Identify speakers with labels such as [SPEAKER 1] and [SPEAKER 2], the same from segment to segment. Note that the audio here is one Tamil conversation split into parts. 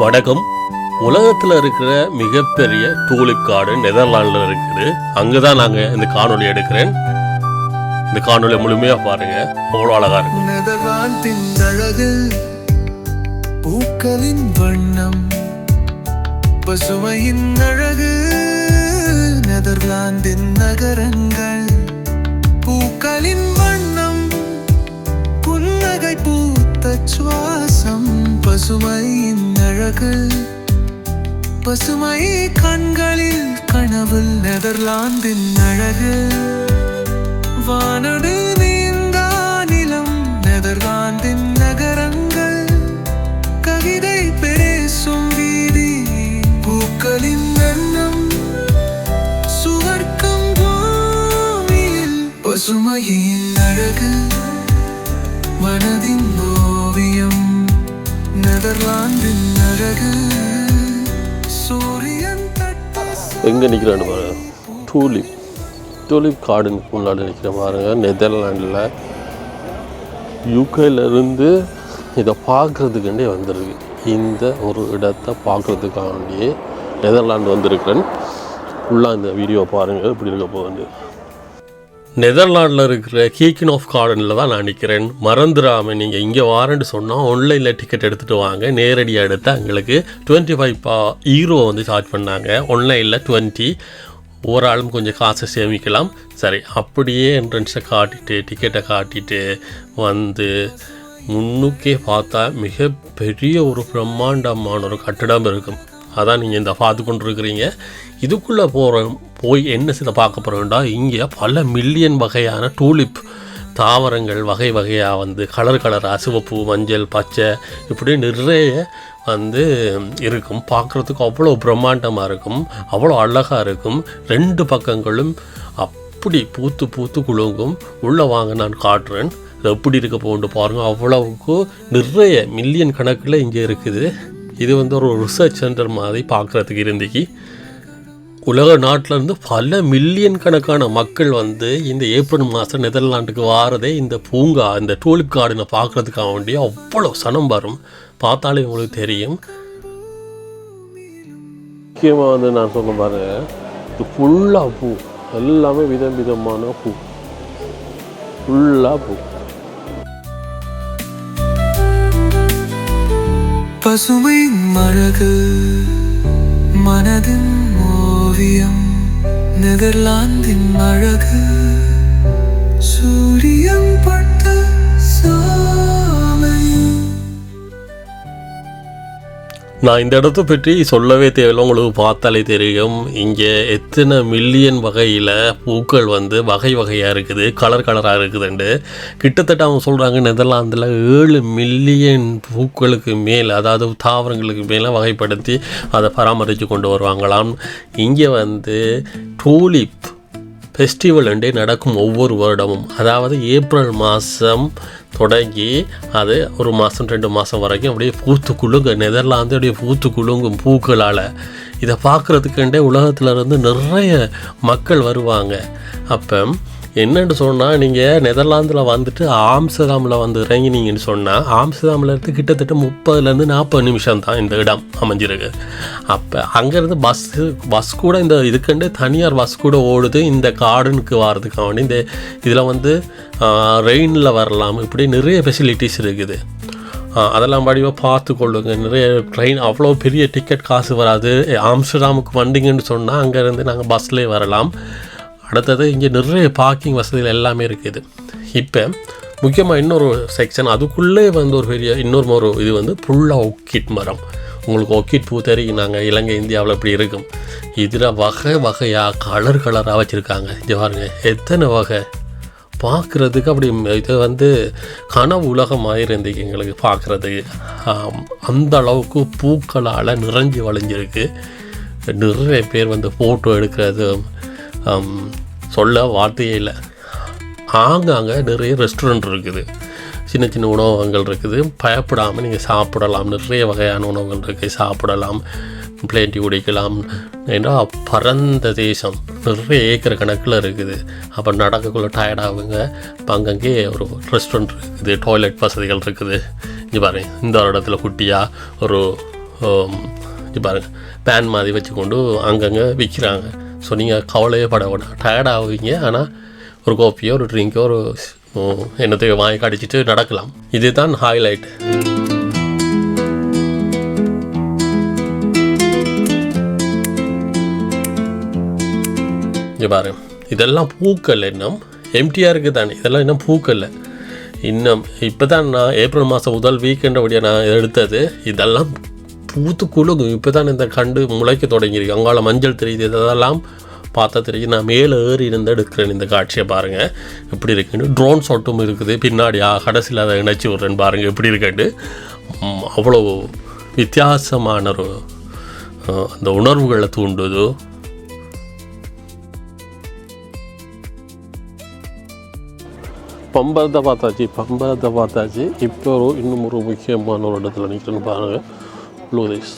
[SPEAKER 1] வடகம் உலகத்தில் இருக்கிற மிகப்பெரிய தூளிக்காடு நெதர்லாண்டில் இருக்குது. அங்கே தான் நாங்கள் இந்த காணொளி எடுக்கிறேன். இந்த காணொலியை முழுமையாக பாருங்க. அவ்வளோ அழகாக இருக்கும்.
[SPEAKER 2] நெதர்லாந்தின் அழகு பூக்களின் வண்ணம் பசுமையின் அழகு நெதர்லாந்தின் நகரங்கள் பூக்களின் வண்ணம் புன்னகை பூத்த சுவாசம் பசுமை அழகு பசுமை கண்களில் கனவு நெதர்லாந்தின் அழகு வானடு நீ
[SPEAKER 1] எங்கே நிற்கிறான்னு பாருங்க. டூலிப் டூலிப் கார்டனுக்கு முன்னாடி நிற்கிற பாருங்க. நெதர்லாண்டில் யூகேலேருந்து இதை பார்க்குறதுக்குண்டே வந்திருக்கு. இந்த ஒரு இடத்தை பார்க்குறதுக்காண்டி நெதர்லாண்டு வந்திருக்கிறேன். ஃபுல்லாக இந்த வீடியோ பாருங்கள் இப்படி இருக்க போகுது நெதர்லாண்டில் இருக்கிற கீக்கின் ஆஃப் கார்டனில் தான் நான் நிற்கிறேன் மறந்துடாமல் நீங்கள் இங்கே வாரேன்னு சொன்னால் ஆன்லைனில் டிக்கெட் எடுத்துகிட்டு வாங்க. நேரடியாக எடுத்தால் எங்களுக்கு டுவெண்ட்டி ஃபைவ் பா ஈரோ வந்து சார்ஜ் பண்ணாங்க. ஆன்லைனில் டுவெண்ட்டி ஒரு ஆளும் கொஞ்சம் காசை சேமிக்கலாம். சரி அப்படியே என்ட்ரன்ஸை காட்டிட்டு டிக்கெட்டை காட்டிட்டு வந்து முன்னுக்கே பார்த்தா மிக பெரிய ஒரு பிரம்மாண்டமான ஒரு கட்டிடம் இருக்கும். அதான் நீங்கள் இந்த பார்த்து கொண்டு இருக்கிறீங்க இதுக்குள்ளே போகிற போய் என்ன சில பார்க்க போகிறோம்டா இங்கே பல மில்லியன் வகையான டூலிப் தாவரங்கள் வகை வகையாக வந்து கலர் கலராக சிவப்பு மஞ்சள் பச்சை இப்படி நிறைய வந்து இருக்கும். பார்க்குறதுக்கு அவ்வளோ பிரம்மாண்டமாக இருக்கும் அவ்வளோ அழகாக இருக்கும். ரெண்டு பக்கங்களும் அப்படி பூத்து பூத்து குலுங்கும். உள்ளே வாங்க நான் காட்டுறேன். அது எப்படி இருக்க போகுது பாருங்கள் அவ்வளவுக்கு நிறைய மில்லியன் கணக்கில் இங்கே இருக்குது. இது வந்து ஒரு ரிசர்ச் சென்டர் மாதிரி பார்க்குறதுக்கு இருந்துக்கு உலக நாட்டிலேருந்து பல மில்லியன் கணக்கான மக்கள் வந்து இந்த ஏப்ரல் மாதம் நெதர்லாண்டுக்கு வாரதே இந்த பூங்கா இந்த டூலிப் கார்டனை பார்க்குறதுக்காக வேண்டி அவ்வளோ சனம் வரும். பார்த்தாலே உங்களுக்கு தெரியும். முக்கியமாக வந்து நான் சொன்ன பாரு இது ஃபுல்லாக பூ. எல்லாமே விதம் விதமான பூ. ஃபுல்லாக பூ.
[SPEAKER 2] பசுமை அழகு மனதின் ஓவியம் நெதர்லாந்தின் அழகு.
[SPEAKER 1] நான் இந்த இடத்த பற்றி சொல்லவே தேவையில்லை. உங்களுக்கு பார்த்தாலே தெரியும். இங்கே எத்தனை மில்லியன் வகையில் பூக்கள் வந்து வகை வகையாக இருக்குது கலர் கலராக இருக்குதுண்டு. கிட்டத்தட்ட அவங்க சொல்கிறாங்க நெதர்லாந்தில் ஏழு மில்லியன் பூக்களுக்கு மேல் அதாவது தாவரங்களுக்கு மேலே வகைப்படுத்தி அதை பராமரித்து கொண்டு வருவாங்களாம். இங்கே வந்து டூலிப் ஃபெஸ்டிவல் அண்டே நடக்கும் ஒவ்வொரு வருடமும். அதாவது ஏப்ரல் மாதம் தொடங்கி அது ஒரு மாதம் ரெண்டு மாதம் வரைக்கும் அப்படியே பூத்து குலுங்க நெதர்லாந்து அப்படியே பூத்து குலுங்கும் பூக்களால். இதை பார்க்குறதுக்குண்டே உலகத்துல இருந்து நிறைய மக்கள் வருவாங்க. அப்போ என்னன்னு சொன்னால் நீங்கள் நெதர்லாந்தில் வந்துட்டு ஆம்ஸ்டர்டாமில் வந்து இறங்கினீங்கன்னு சொன்னால் ஆம்ஸ்டர்டாமில் இருந்து கிட்டத்தட்ட முப்பதுலேருந்து நாற்பது நிமிஷம் தான் இந்த இடம் அமைஞ்சிருக்கு. அப்போ அங்கேருந்து பஸ்ஸு பஸ் கூட இந்த இதுக்குண்டு தனியார் பஸ் கூட ஓடுது. இந்த கார்டனுக்கு வர்றதுக்காக வேண்டி இந்த இதில் வந்து ரெயினில் வரலாம். இப்படி நிறைய ஃபெசிலிட்டிஸ் இருக்குது. அதெல்லாம் வடிவாக பார்த்து கொள்ளுங்க. நிறைய ட்ரெயின் அவ்வளோ பெரிய டிக்கெட் காசு வராது. ஆம்ஸ்டர்டாமுக்கு வந்தீங்கன்னு சொன்னால் அங்கேருந்து நாங்கள் பஸ்லேயே வரலாம். அடுத்தது இங்கே நிறைய பார்க்கிங் வசதிகள் எல்லாமே இருக்குது இப்போ முக்கியமாக இன்னொரு செக்ஷன் அதுக்குள்ளே வந்து ஒரு பெரிய இன்னொரு ஒரு இது வந்து ஃபுல்லாக ஒக்கிட் மரம். உங்களுக்கு ஒக்கிட் பூ தெரியும் நாங்கள் இலங்கை இந்தியாவில் இப்படி இருக்கும். இதில் வகை வகையாக கலர் கலராக வச்சுருக்காங்க. இங்கே பாருங்கள் எத்தனை வகை. பார்க்குறதுக்கு அப்படி இது வந்து கனவு உலகமாக இருந்துச்சு எங்களுக்கு பார்க்குறதுக்கு. அந்த அளவுக்கு பூக்களால் நிறைஞ்சு வளைஞ்சிருக்கு நிறைய பேர் வந்து ஃபோட்டோ எடுக்கிறது சொல்ல வார்த்தையே இல்லை. ஆங்காங்க நிறைய ரெஸ்டாரண்ட் இருக்குது. சின்ன சின்ன உணவகங்கள் இருக்குது. பயப்படாமல் நீங்கள் சாப்பிடலாம். நிறைய வகையான உணவுகள் இருக்குது. சாப்பிடலாம். பிளேண்டி குடிக்கலாம். ஏன்னா பரந்த தேசம். நிறைய ஏக்கர் கணக்கில் இருக்குது. அப்போ நடக்கக்குள்ளே டயர்டாகுங்க இப்போ அங்கங்கே ஒரு ரெஸ்டாரண்ட் இருக்குது. டாய்லெட் வசதிகள் இருக்குது. இங்கே பாருங்க. இந்த ஒரு இடத்துல குட்டியாக ஒரு இது பாருங்கள் பேன் மாதிரி வச்சுக்கொண்டு அங்கங்கே விற்கிறாங்க. ஸோ நீங்கள் கவலையே பட டயர்ட் ஆகுவீங்க. ஆனால் ஒரு கோப்பியோ ஒரு ட்ரிங்கோ ஒரு என்னத்தையும் வாங்கி கடிச்சிட்டு நடக்கலாம். இதுதான் ஹைலைட் இங்கே பாரு. இதெல்லாம் பூக்கள் இன்னும் எம்டியாக இருக்குது தானே. இதெல்லாம் இன்னும் பூக்கள் இன்னும் இப்போ தான் நான் ஏப்ரல் மாதம் முதல் வீக்கெண்டை வழியாக நான் எடுத்தது. இதெல்லாம் பூத்து குலுங்கும் இப்போ தான் இந்த கண்டு முளைக்க தொடங்கியிருக்கு. அங்கால மஞ்சள் தெரியுது இதெல்லாம் பார்த்தா தெரியும். நான் மேலே ஏறி இருந்து எடுக்கிறேன் இந்த காட்சியை பாருங்கள் எப்படி இருக்குன்னு. ட்ரோன் ஷாட்டும் இருக்குது. பின்னாடி ஆ, கடைசியில் அதை இணைச்சி விட்றேன்னு பாருங்கள் எப்படி இருக்கேன்ட்டு அவ்வளோ வித்தியாசமான ஒரு அந்த உணர்வுகளை தூண்டுது. பம்பரத்தை பார்த்தாச்சு பம்பரத்தை பார்த்தாச்சு. இப்போ ஒரு இன்னும் ஒரு முக்கியமான ஒரு இடத்துல நிற்கிறேன்னு பாருங்கள் லூதிஸ்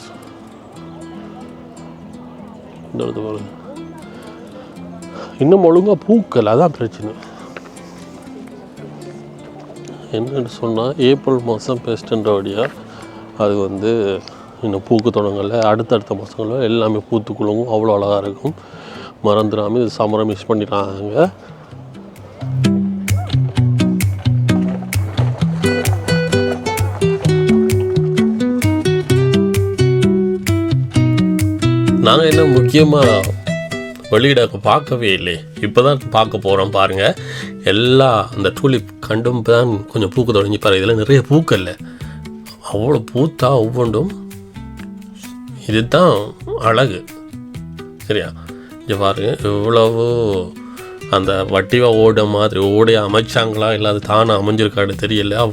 [SPEAKER 1] இந்த பாருங்க. இன்னும் ஒழுங்காக பூக்கல் அதான் பிரச்சனை. என்னென்னு சொன்னால் ஏப்ரல் மாதம் பெஸ்ட்டுன்ற வழியாக அது வந்து இன்னும் பூக்கு தொடங்கலை. அடுத்தடுத்த மாதங்களில் எல்லாமே பூத்துக்குள்ளவும் அவ்வளோ அழகாக இருக்கும். மறந்துடாமல் இது சமரை மிஸ் பண்ணிட்டாங்க. நாங்கள் என்ன முக்கியமாக வெளியிட பார்க்கவே இல்லை. இப்போ தான் பார்க்க போகிறோம் பாருங்கள் எல்லா அந்த டூலிப் கண்டும் தான் கொஞ்சம் பூக்க தொடங்கி பாரு இதில் நிறைய பூக்கல்ல அவ்வளோ பூத்தா ஒவ்வொன்றும் இதுதான் அழகு. சரியா? இங்கே பாருங்க. இவ்வளவு அந்த வட்டிவா ஓட மாதிரி ஓடி அமைச்சாங்களா? இல்லை அது தானே அமைஞ்சிருக்காடு தெரியல.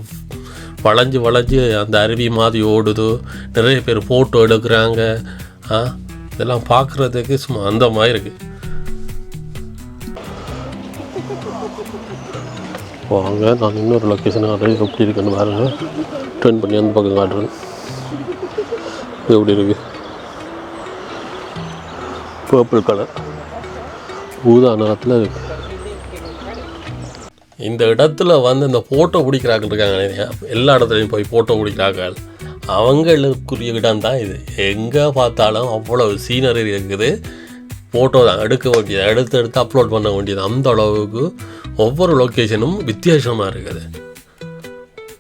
[SPEAKER 1] வளைஞ்சு வளைஞ்சு அந்த அருவி மாதிரி ஓடுது. நிறைய பேர் ஃபோட்டோ எடுக்கிறாங்க. ஆ? இதெல்லாம் பார்க்குறதுக்கு சும்மா அந்த மாதிரி இருக்கு. வாங்க நான் இன்னொரு லொக்கேஷன் காட்டுறேன் எப்படி இருக்குன்னு பாருங்க. ட்ரெயின் பண்ணி அந்த பக்கம் காட்டுறேன். இது எப்படி இருக்கு? பர்பிள் கலர் ஊதா நிறத்தில் இருக்கு. இந்த இடத்துல வந்து இந்த ஃபோட்டோ பிடிக்கிறாங்க இருக்காங்க எல்லா இடத்துலையும் போய் ஃபோட்டோ பிடிக்கிறாங்க அவங்களுக்குரிய இடம் தான் இது. எங்கே பார்த்தாலும் அவ்வளோ சீனரி இருக்குது. ஃபோட்டோ தான் எடுக்க வேண்டியது எடுத்து எடுத்து அப்லோட் பண்ண வேண்டியது. அந்த அளவுக்கு ஒவ்வொரு லொக்கேஷனும் வித்தியாசமாக இருக்குது.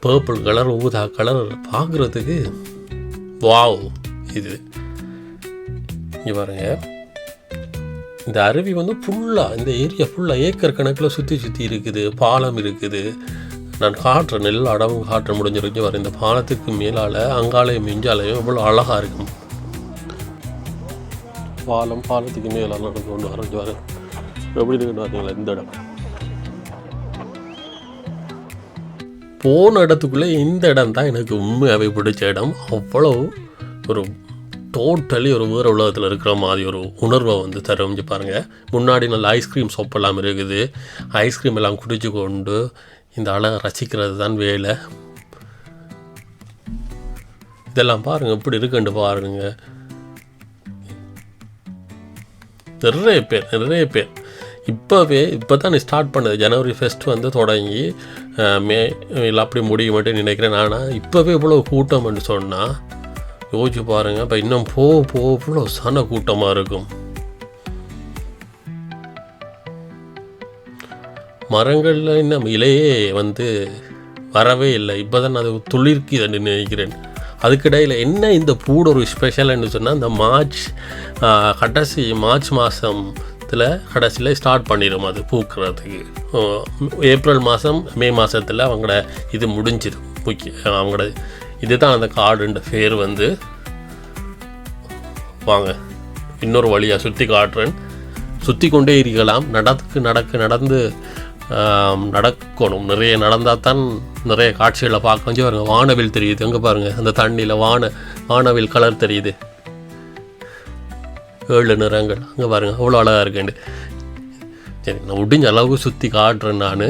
[SPEAKER 1] பர்பிள் கலர் ஊதா கலர் பார்க்குறதுக்கு வாவ் இது. இங்கே இந்த அருவி வந்து ஃபுல்லாக இந்த ஏரியா ஃபுல்லாக ஏக்கர் கணக்கில் சுற்றி சுற்றி இருக்குது பாலம் இருக்குது. நான் காட்டுறேன் நெல் இடமும் காற்று முடிஞ்சிருக்கு வர இந்த பாலத்துக்கு மேலால் அங்காலையும் மிஞ்சாலையும் இவ்வளோ அழகாக இருக்கும். பாலம் பாலத்துக்கு மேலால் நடந்து கொண்டு வரைஞ்சி வர. எப்படி இருக்குன்னு பார்த்தீங்களா இந்த இடம். போன இடத்துக்குள்ளே இந்த இடம் தான் எனக்கு உண்மையாகவே பிடிச்ச இடம். அவ்வளோ ஒரு டோட்டலி ஒரு வேறு உலகத்தில் இருக்கிற மாதிரி ஒரு உணர்வை வந்து தரும் பாருங்கள் முன்னாடி நல்ல ஐஸ்கிரீம் ஷாப் எல்லாம் இருக்குது. ஐஸ்கிரீம் எல்லாம் குடிச்சு கொண்டு இந்த அழகை ரசிக்கிறது தான் வேலை. இதெல்லாம் பாருங்கள் இப்படி இருக்குன்னு பாருங்க. நிறைய பேர் நிறைய பேர். இப்போவே இப்போ தான் ஸ்டார்ட் பண்ணது. ஜனவரி ஃபெஸ்ட் வந்து தொடங்கி மே இல்லை அப்படி முடிய மாட்டேன்னு நினைக்கிறேன். ஆனால் இப்போவே இவ்வளோ கூட்டம்னு சொன்னால் யோசிச்சு பாருங்கள் இப்போ இன்னும் போக போக இவ்வளோ சன கூட்டமாக இருக்கும். மரங்களில் இன்னும் இலையே வந்து வரவே இல்லை. இப்போ தான் அது துளிர்க்குதுன்னு நினைக்கிறேன். அதுக்கிடையில் என்ன இந்த பூட ஒரு ஸ்பெஷல்னு சொன்னால் இந்த மார்ச் கடைசி மார்ச் மாதத்தில் கடைசியில் ஸ்டார்ட் பண்ணிடும் அது பூக்கிறதுக்கு. ஏப்ரல் மாதம் மே மாதத்தில் அவங்களோட இது முடிஞ்சிடும் முக்கிய அவங்களோட இதுதான் அந்த காடுன்ற பேர் வந்து. வாங்க இன்னொரு வழியாக சுற்றி காட்டுறேன். சுற்றி கொண்டே இருக்கலாம். நடக்கு நடக்க நடந்து நடக்கணும். நிறைய நடந்தால் தான் நிறைய காட்சிகளை பார்க்க கொஞ்சம் பாருங்க வானவில் தெரியுது. எங்கே பாருங்கள் அந்த தண்ணியில் வான வானவில் கலர் தெரியுது. ஏழு நிறங்கள். அங்கே பாருங்கள் அவ்வளோ அழகாக இருக்குண்டு சரி நான் முடிஞ்ச அளவுக்கு சுற்றி காட்டுறேன் நான்.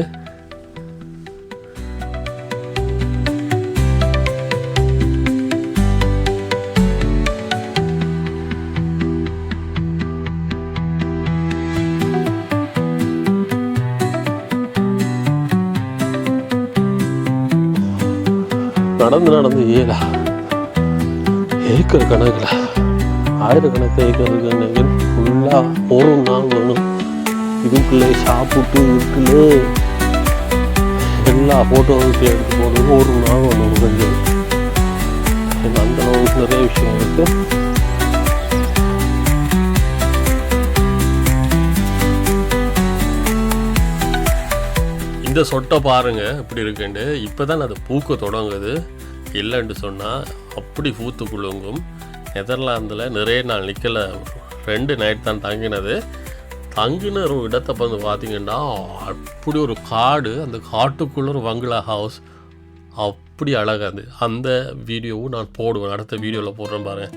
[SPEAKER 1] நடந்து நடந்து ஏலா ஏக்கர் கணக்கில் ஆயிரக்கணக்கு ஏக்கர் இருக்கு ஃபுல்லாக ஒரு நாள் வேணும் இதுக்குள்ளே சாப்பிட்டு இதுக்குள்ளே எல்லா ஃபோட்டோவுக்கு எடுத்து போகிறது ஒரு நாள் வேணும் கொஞ்சம் இந்த சொட்டை பாருங்கள் இப்படி இருக்குண்டு இப்போ தான் அது பூக்க தொடங்குது. இல்லைன்னு சொன்னால் அப்படி பூத்து குலுங்கும். நெதர்லாந்தில் நிறைய நாள் நிற்கலை ரெண்டு நைட் தான் தங்கினது. தங்கின ஒரு இடத்தை வந்து பார்த்தீங்கன்னா அப்படி ஒரு காடு அந்த காட்டுக்குள்ளே ஒரு பங்களா ஹவுஸ் அப்படி அழகாது அந்த வீடியோவும் நான் போடுவேன். அடுத்த வீடியோவில் போடுறேன் பாருங்க.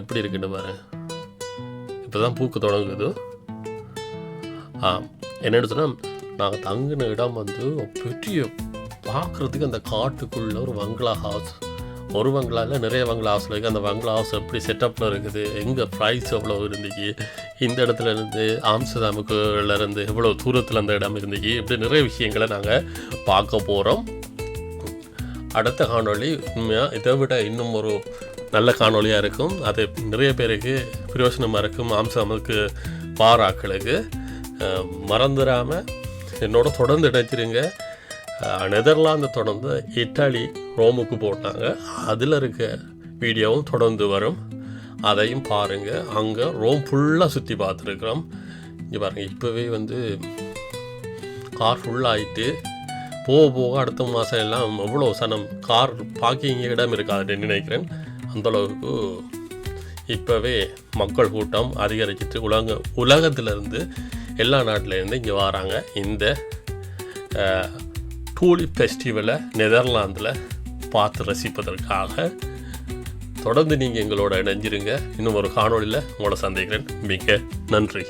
[SPEAKER 1] எப்படி இருக்குன்னு பாருங்க. இப்போ தான் பூக்க தொடங்குது. ஆ என்னென்னு சொன்னால் நாங்கள் தங்கின இடம் வந்து பெரிய பார்க்குறதுக்கு அந்த காட்டுக்குள்ள ஒரு பங்களா ஹவுஸ் ஒரு பங்களாவில் நிறைய பங்களா ஹவுஸ் இருக்குது அந்த பங்களா ஹவுஸ் எப்படி செட்டப்பில் இருக்குது எங்கே ப்ரைஸ் எவ்வளோ இருந்துச்சு இந்த இடத்துல இருந்து ஆம்ஸ்டர்டாமுக்குள்ள எவ்வளோ தூரத்தில் அந்த இடம் இருந்துச்சு இப்படி நிறைய விஷயங்களை நாங்கள் பார்க்க போகிறோம் அடுத்த காணொளி உண்மையாக இதை விட இன்னும் ஒரு நல்ல காணொளியாக இருக்கும். அது நிறைய பேருக்கு பிரயோஜனமாக இருக்கும். ஆம்சாமுக்கு பாராக்களுக்கு. மறந்துடாமல் என்னோட தொடர்ந்து இணைச்சிருங்க. நெதர்லாந்து தொடர்ந்து இட்டாலி ரோமுக்கு போட்டாங்க. அதில் இருக்க வீடியோவும் தொடர்ந்து வரும். அதையும் பாருங்கள் அங்கே ரோம் ஃபுல்லாக சுற்றி பார்த்துருக்குறோம். இங்கே பாருங்கள் இப்போவே வந்து கார் ஃபுல்லாகிட்டு போக போக அடுத்த மாதம் எல்லாம் எவ்வளோ சனம் கார் பார்க்கிங் இடம் இருக்காதுன்னு நினைக்கிறேன். அந்த அளவுக்கு இப்போவே மக்கள் கூட்டம் அதிகரிச்சிட்டு உலக உலகத்திலேருந்து எல்லா நாட்டிலேருந்து இங்கே வராங்க. இந்த டூலிப் ஃபெஸ்டிவலை நெதர்லாந்தில் பார்த்து ரசிப்பதற்காக தொடர்ந்து நீங்கள் எங்களோட இணைஞ்சிருங்க. இன்னும் ஒரு காணொளியில் உங்களை சந்திக்கிறேன். மிக்க நன்றி.